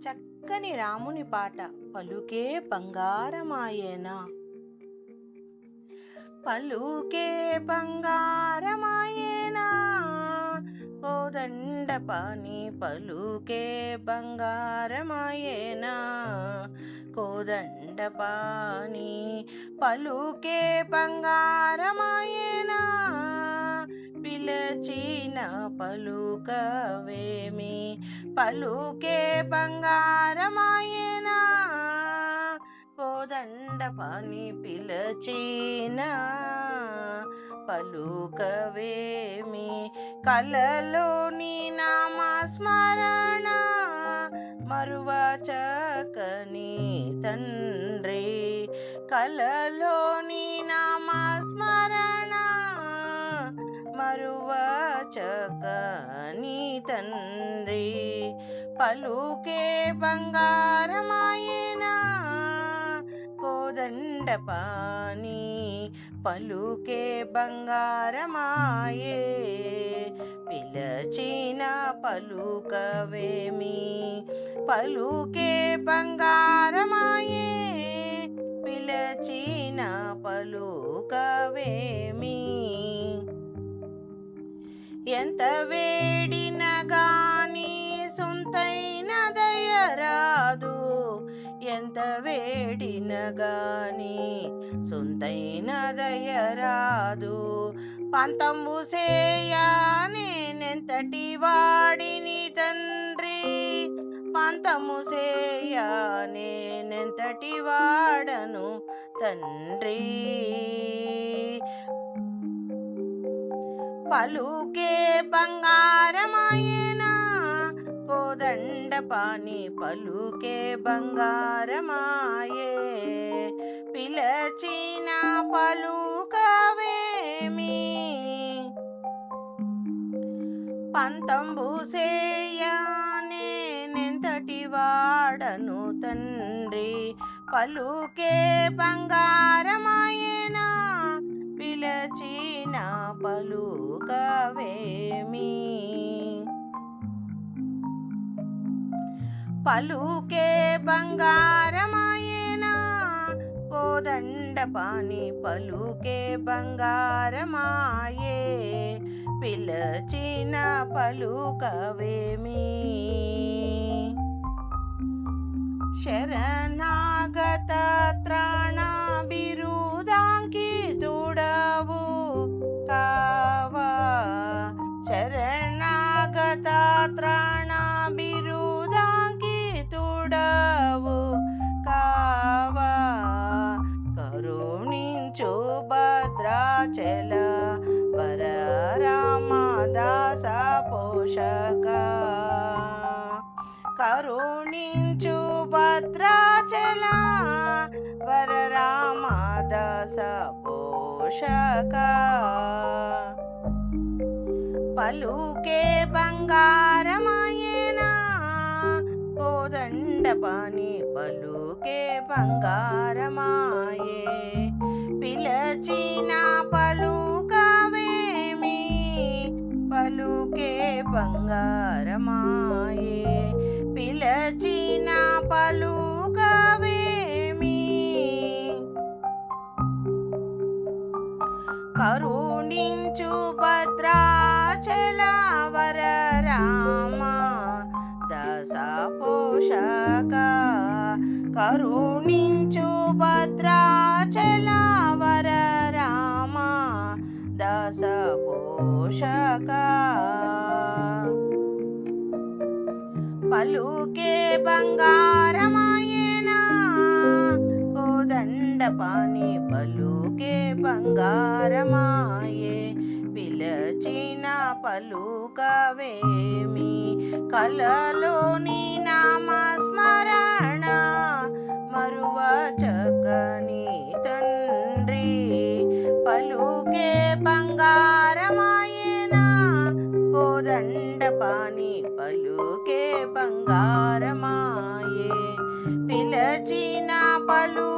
చక్కని రాముని పాట. పలుకే బంగారమాయేనా. పలుకే బంగారమాయేనా. కోదండ పాని పలుకే బంగారమాయేనా. కోదండ పాని పలుకే బంగారమాయేనా. పిలచిన పలుకవేమి? పలుకే బంగారమాయేనా? కోదండ పని పిలచిన పలుకవేమి? కలలోని నామస్మరణ మరువచకని తండ్రి. కలలోని నామస్మరణ మరువచకని తండ్రి పలుకే బంగారమాయేనా కోదండ పాని పలుకే బంగారమాయే పిలచిన పలుకవేమి పలుకే బంగారమాయే పిలచిన పలుకవేమి. ఎంత వేడిన గాని సొంతైన దయరాదు. ఎంత వేడిన గాని సొంతైన దయరాదు. పంతంబు సేయా నేనెంతటి వాడిని తండ్రి? పంతము సేయా నేనెంతటి వాడను తండ్రి? పలుకే బంగారమాయేనా? కోదండ పాని పలుకే బంగారమాయే? పిలచిన పలుకవేమి? పంతంబు నేనెంతటి వాడను తండ్రి. పలుకే బంగారమాయేనా? నిలచిన పలుకవేమి? పలుకే బంగారమాయేనా? కోదండ పాని పలుకే బంగారమాయే? పిలచిన పలుకవేమి? శరణాగత చల వర రామదాస పోషక కరుణించు భద్రాచల వర రామదాస పోషక పలుకే బంగారమాయేనా కోదండ పాని పలుకే బంగారమాయే బంగారమాయే. పిలచిన పలుకవేమి? కరుణించు భద్రాచల వర రామ దశ పోషక కరుణించు భద్రాచల వర రామ దశ పోషక పలుకే బంగారమాయేనా? కోదండ పాని పలుకే బంగారమాయే పిలచిన పలుకవేమి? కలలోని నామస్మరణ మరువ చక్కని తండ్రి. పలుకే బంగారమాయేనా? కోదండ పాని పలుకే బంగారమాయే. పిలచిన పలు